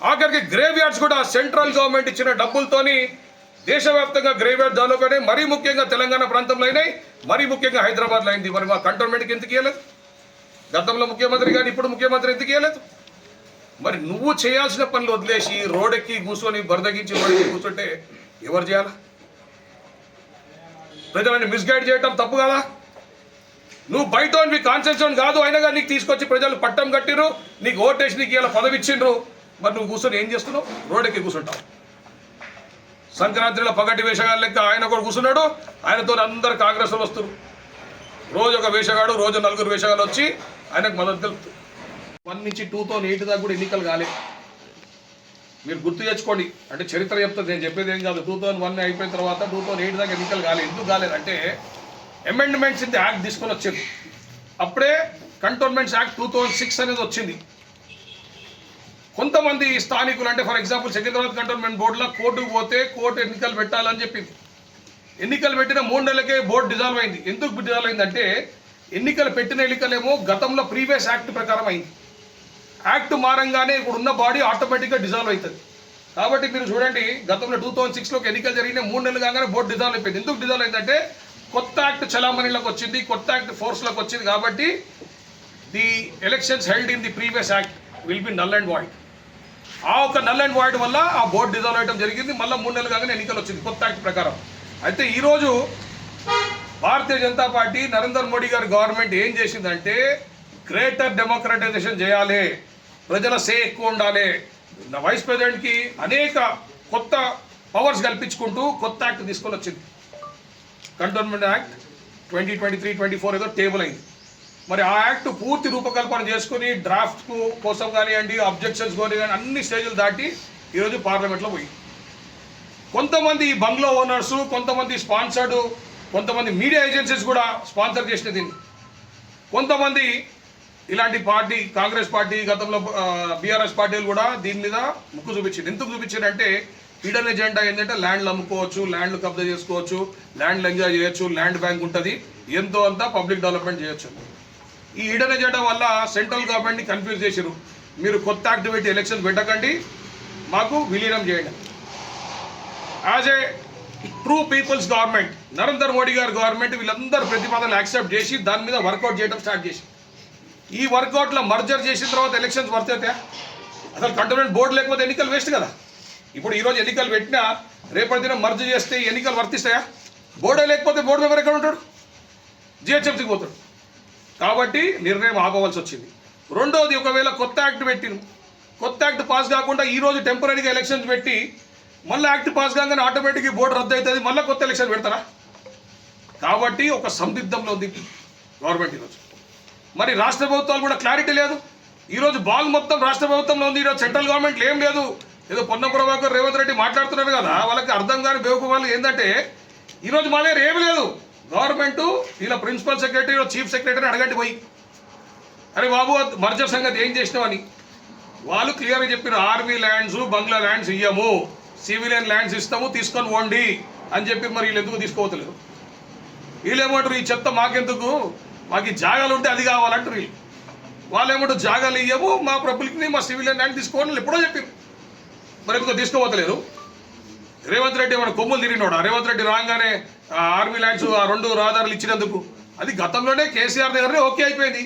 ఆఖరికి గ్రేవ్ యార్డ్స్ కూడా సెంట్రల్ గవర్నమెంట్ ఇచ్చిన డబ్బులతోని దేశవ్యాప్తంగా గ్రేవ్ యార్డ్ డెవలప్ అయినాయి. మరీ ముఖ్యంగా తెలంగాణ ప్రాంతంలో అయినాయి. మరీ ముఖ్యంగా హైదరాబాద్లో అయింది. మరి మా కంటోన్మెంట్కి ఎందుకు ఇవ్వలేదు గతంలో ముఖ్యమంత్రి కానీ ఇప్పుడు ముఖ్యమంత్రి ఎందుకు ఇవ్వలేదు మరి నువ్వు చేయాల్సిన పనులు వదిలేసి రోడెక్కి కూర్చొని బరదగించి రోడెక్కి కూర్చుంటే ఎవరు చేయాలా? ప్రజలని మిస్గైడ్ చేయటం తప్పు కదా? నువ్వు బయట మీ కాన్సెన్షన్ కాదు అయినా కానీ నీకు తీసుకొచ్చి ప్రజలు పట్టం కట్టిరు నీకు ఓటేసి నీకు ఇలా పదవి ఇచ్చిండ్రు. మరి నువ్వు కూర్చొని ఏం చేస్తున్నావు? రోడ్డెక్కి కూర్చుంటావు. సంక్రాంతిలో పగటి వేషగాళ్ళ లెక్క ఆయన కూడా కూర్చున్నాడు ఆయనతో అందరు కాంగ్రెస్ వాళ్ళు వస్తారు రోజు ఒక వేషగాడు రోజు నలుగురు వేషగాళ్ళు వచ్చి ఆయనకు మద్దతు తెలుపుతారు. వన్ నుంచి టూ థౌసండ్ ఎయిట్ దాకా కూడా ఎన్నికలు కాలే. మీరు గుర్తు తెచ్చుకోండి అంటే చరిత్ర చెప్తుంది. నేను చెప్పేది ఏం కాదు. టూ థౌసండ్ వన్ అయిపోయిన తర్వాత టూ థౌసండ్ ఎయిట్ దాకా ఎన్నికలు కాలేదు ఎందుకు కాలేదంటే అమెండ్మెంట్స్ ఇన్ ది యాక్ట్ తీసుకొని వచ్చింది. అప్పుడే cantonments act two thousand six అనేది వచ్చింది. కొంతమంది స్థానికులు అంటే ఫర్ ఎగ్జాంపుల్ సికింద్రాబాద్ కంటోన్మెంట్ బోర్డులో కోర్టుకు పోతే కోర్టు ఎన్నికలు పెట్టాలని చెప్పింది. ఎన్నికలు పెట్టిన మూడు నెలలకే బోర్డు డిజాల్వ్ అయింది. ఎందుకు డిజాల్వ్ అయిందంటే ఎన్నికలు పెట్టిన ఎన్నికలేమో గతంలో ప్రీవియస్ యాక్ట్ ప్రకారం అయింది. యాక్ట్ మారంగానే ఇప్పుడు ఉన్న బాడీ ఆటోమేటిక్గా డిజాల్వ్ అవుతుంది. కాబట్టి మీరు చూడండి గతంలో టూ థౌసండ్ సిక్స్లోకి ఎన్నికలు జరిగిన మూడు నెలలు కాగానే బోర్డు డిజాల్వ్ అయిపోయింది. ఎందుకు డిజాల్వ్ అయిందంటే కొత్త యాక్ట్ చలామణిలోకి వచ్చింది కొత్త యాక్ట్ ఫోర్స్లోకి వచ్చింది కాబట్టి the elections held in the previous act will be null and void. ఆ ఒక నల్ అండ్ వాయిడ్ వల్ల ఆ బోర్డు డిజాల్వ్ అయ్యడం జరిగింది మళ్ళీ మూడు నెలలు కాగానే ఎన్నికలు వచ్చింది కొత్త యాక్ట్ ప్రకారం. అయితే ఈరోజు భారతీయ జనతా పార్టీ నరేంద్ర మోడీ గారి గవర్నమెంట్ ఏం చేసిందంటే గ్రేటర్ డెమోక్రటైజేషన్ చేయాలి. ప్రజల సే ఎక్కువ ఉండాలి వైస్ ప్రెసిడెంట్కి అనేక కొత్త పవర్స్ కల్పించుకుంటూ కొత్త యాక్ట్ తీసుకొని వచ్చింది cantonment act twenty twenty three twenty four ఏదో టేబుల్ అయింది. మరి ఆ యాక్ట్ పూర్తి రూపకల్పన చేసుకుని డ్రాఫ్ట్ కోసం కానివ్వండి అబ్జెక్షన్స్ కానీ కానీ అన్ని స్టేజ్లు దాటి ఈరోజు పార్లమెంట్లో పోయి కొంతమంది ఈ బంగ్లో ఓనర్స్ కొంతమంది స్పాన్సర్డ్ కొంతమంది మీడియా ఏజెన్సీస్ కూడా స్పాన్సర్ చేసిన దీన్ని. కొంతమంది ఇలాంటి పార్టీ కాంగ్రెస్ పార్టీ గతంలో బీఆర్ఎస్ పార్టీలు కూడా దీని మీద ముక్కు చూపించింది. ఎందుకు చూపించారంటే హిడెన్ ఎజెండా ఏంటంటే ల్యాండ్లు అమ్ముకోవచ్చు ల్యాండ్లు కబ్జా చేసుకోవచ్చు ల్యాండ్లు ఎంజాయ్ చేయొచ్చు ల్యాండ్ బ్యాంక్ ఉంటుంది ఎంతో అంతా పబ్లిక్ డెవలప్మెంట్ చేయొచ్చు. ఈ హిడెన్ ఎజెండా వల్ల సెంట్రల్ గవర్నమెంట్ని కన్ఫ్యూజ్ చేశారు మీరు కొత్త యాక్టివిటీ ఎలక్షన్స్ పెట్టకండి మాకు విలీనం చేయండి. As a true people's government Narendra Modi గారి గవర్నమెంట్ వీళ్ళందరూ ప్రతిపాదనలు యాక్సెప్ట్ చేసి దాని మీద వర్కౌట్ చేయడం స్టార్ట్ చేశారు ఈ వర్కౌట్లో మర్జర్ చేసిన తర్వాత ఎలక్షన్స్ వర్త్ అసలు కంటోన్మెంట్ బోర్డు లేకపోతే ఎన్నికలు వేస్ట్ కదా? ఇప్పుడు ఈరోజు ఎన్నికలు పెట్టినా రేపటి దినం మర్జ్ చేస్తే ఎన్నికలు వర్తిస్తాయా? బోర్డే లేకపోతే బోర్డు మెంబర్ ఎక్కడ ఉంటాడు? జిహెచ్ఎంసీకి పోతాడు. కాబట్టి నిర్ణయం ఆపవలసి వచ్చింది. రెండోది ఒకవేళ కొత్త యాక్ట్ పెట్టిను కొత్త యాక్ట్ పాస్ కాకుండా ఈ రోజు టెంపరీగా ఎలక్షన్స్ పెట్టి మళ్ళీ యాక్ట్ పాస్ కాగానే ఆటోమేటిక్గా బోర్డు రద్దు అవుతుంది మళ్ళీ కొత్త ఎలక్షన్ పెడతారా? కాబట్టి ఒక సందిగ్ధంలో ఉంది గవర్నమెంట్ ఈరోజు. మరి రాష్ట్ర ప్రభుత్వాలు కూడా క్లారిటీ లేదు. ఈరోజు బాల్ మొత్తం రాష్ట్ర ప్రభుత్వంలో ఉంది. ఈరోజు సెంట్రల్ గవర్నమెంట్ ఏం లేదు. ఏదో పొన్న ప్రభాకర్ రేవంత్ రెడ్డి మాట్లాడుతున్నారు కదా. వాళ్ళకి అర్థం కాని బేవకు వాళ్ళు ఏంటంటే ఈరోజు మా దగ్గర ఏమి లేదు. గవర్నమెంట్ ఇలా ప్రిన్సిపల్ సెక్రటరీ చీఫ్ సెక్రటరీ అడగండి పోయి. అరే బాబు మర్జర్ సంగతి ఏం చేసినావని వాళ్ళు క్లియర్గా చెప్పారు ఆర్మీ ల్యాండ్స్ బంగ్లా ల్యాండ్స్ ఇయ్యము. సివిలియన్ ల్యాండ్స్ ఇస్తాము తీసుకొని పోండి అని చెప్పి మరి వీళ్ళు ఎందుకు తీసుకోవట్లేదు? వీళ్ళు ఏమంటారు ఈ చెత్త మాకెందుకు? మాకు జాగాలు ఉంటే అది కావాలంటారు వీళ్ళు. వాళ్ళు ఏమంటారు జాగాలు ఇవ్వము మా పబ్లిక్ని మా సివిలియన్ ల్యాండ్ తీసుకోవాలని ఎప్పుడో చెప్పారు మరి ఎందుకు తీసుకోవట్లేదు రేవంత్ రెడ్డి మన కొమ్ములు తిరిగినోడా? రేవంత్ రెడ్డి రాగానే ఆర్మీ ల్యాండ్స్ ఆ రెండు రహదారులు ఇచ్చినందుకు. అది గతంలోనే కేసీఆర్ దగ్గరనే ఓకే అయిపోయింది.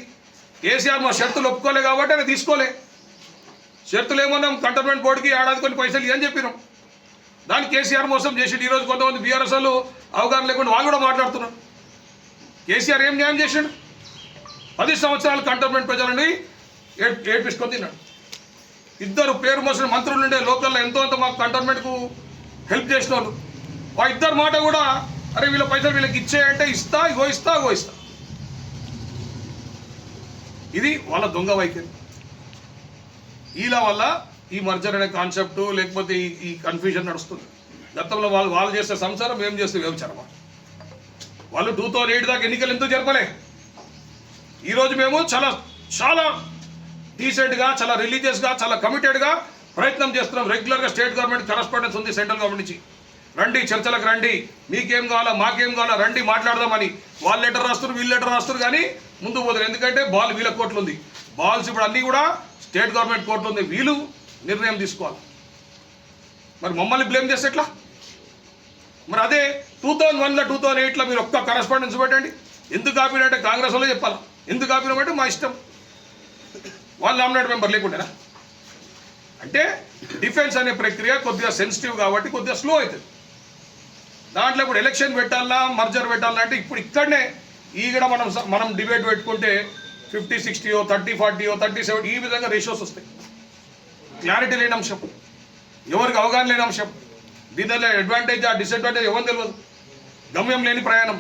కేసీఆర్ మా షరతులు ఒప్పుకోలే కాబట్టి ఆయన తీసుకోలే. షరతులు ఏమన్నాం కంటోన్మెంట్ బోర్డుకి ఏడాది కొన్ని పైసలు ఇవ్వని చెప్పినాం దాన్ని కేసీఆర్ మోసం చేసి ఈరోజు కొంతమంది బీఆర్ఎస్ వాళ్ళు అవగాహన లేకుండా వాళ్ళు కూడా మాట్లాడుతున్నారు. కేసీఆర్ ఏం న్యాయం చేశాడు పది సంవత్సరాలు కంటోన్మెంట్ ప్రజలని ఏడ్పించుకొని తిన్నాడు. ఇద్దరు పేరు మోసిన మంత్రులు ఉండే లోకల్లో ఎంతో అంత మాకు కంటోన్మెంట్కు హెల్ప్ చేసిన వాళ్ళు ఆ ఇద్దరు మాట కూడా అరే వీళ్ళ పైసలు వీళ్ళకి ఇచ్చేయంటే ఇస్తా ఇగో ఇస్తా ఇగో ఇస్తా. ఇది వాళ్ళ దొంగ వైఖరి. వీళ్ళ వల్ల ఈ మర్జర్ అనే కాన్సెప్ట్ లేకపోతే ఈ ఈ కన్ఫ్యూజన్ నడుస్తుంది. గతంలో వాళ్ళు వాళ్ళు చేసే సంసారం మేము చేస్తే వ్యభిచారం. వాళ్ళు టూ థౌజండ్ ఎయిట్ దాకా ఎన్నికలు ఎందుకు జరపలే? ఈరోజు మేము చాలా చాలా డీసెంట్గా చాలా రిలీజియస్గా చాలా కమిటెడ్గా ప్రయత్నం చేస్తున్నాం. రెగ్యులర్గా స్టేట్ గవర్నమెంట్ కరస్పాండెన్స్ ఉంది సెంట్రల్ గవర్నమెంట్ నుంచి. రండి చర్చలకు రండి. మీకేం కావాలా మాకేం కావాలా రండి మాట్లాడదామని. వాళ్ళు లెటర్ రాస్తారు వీళ్ళు లెటర్ రాస్తారు కానీ ముందు పోతారు ఎందుకంటే బాల్ వీళ్ళ కోర్టులు ఉంది. బాల్స్ ఇప్పుడు అన్నీ కూడా స్టేట్ గవర్నమెంట్ కోర్టులు ఉంది. వీళ్ళు నిర్ణయం తీసుకోవాలి. మరి మమ్మల్ని బ్లేమ్ చేస్తే ఎట్లా? మరి అదే టూ థౌజండ్ వన్లో టూ థౌజండ్ ఎయిట్లో మీరు ఒక్క కరస్పాండెన్స్ పెట్టండి. ఎందుకు ఆపినంటే కాంగ్రెస్ వాళ్ళు చెప్పాలి. ఎందుకు ఆపినామంటే మా ఇష్టం. వాళ్ళు నామినేట్ మెంబర్ లేకుండానా? అంటే డిఫెన్స్ అనే ప్రక్రియ కొద్దిగా సెన్సిటివ్ కాబట్టి కొద్దిగా స్లో అవుతుంది. దాంట్లో ఇప్పుడు ఎలక్షన్ పెట్టాలా మర్జర్ పెట్టాలా అంటే ఇప్పుడు ఇక్కడనే ఈగడ మనం మనం డిబేట్ పెట్టుకుంటే ఫిఫ్టీ సిక్స్టీయో థర్టీ ఫార్టీయో థర్టీ సెవెంటీ ఈ విధంగా రేషియోస్ వస్తాయి. క్లారిటీ లేని అంశం. ఎవరికి అవగాహన లేని అంశం. దీనిలో అడ్వాంటేజ్ ఆ డిసడ్వాంటేజ్ ఎవరు తెలియదు గమ్యం లేని ప్రయాణం.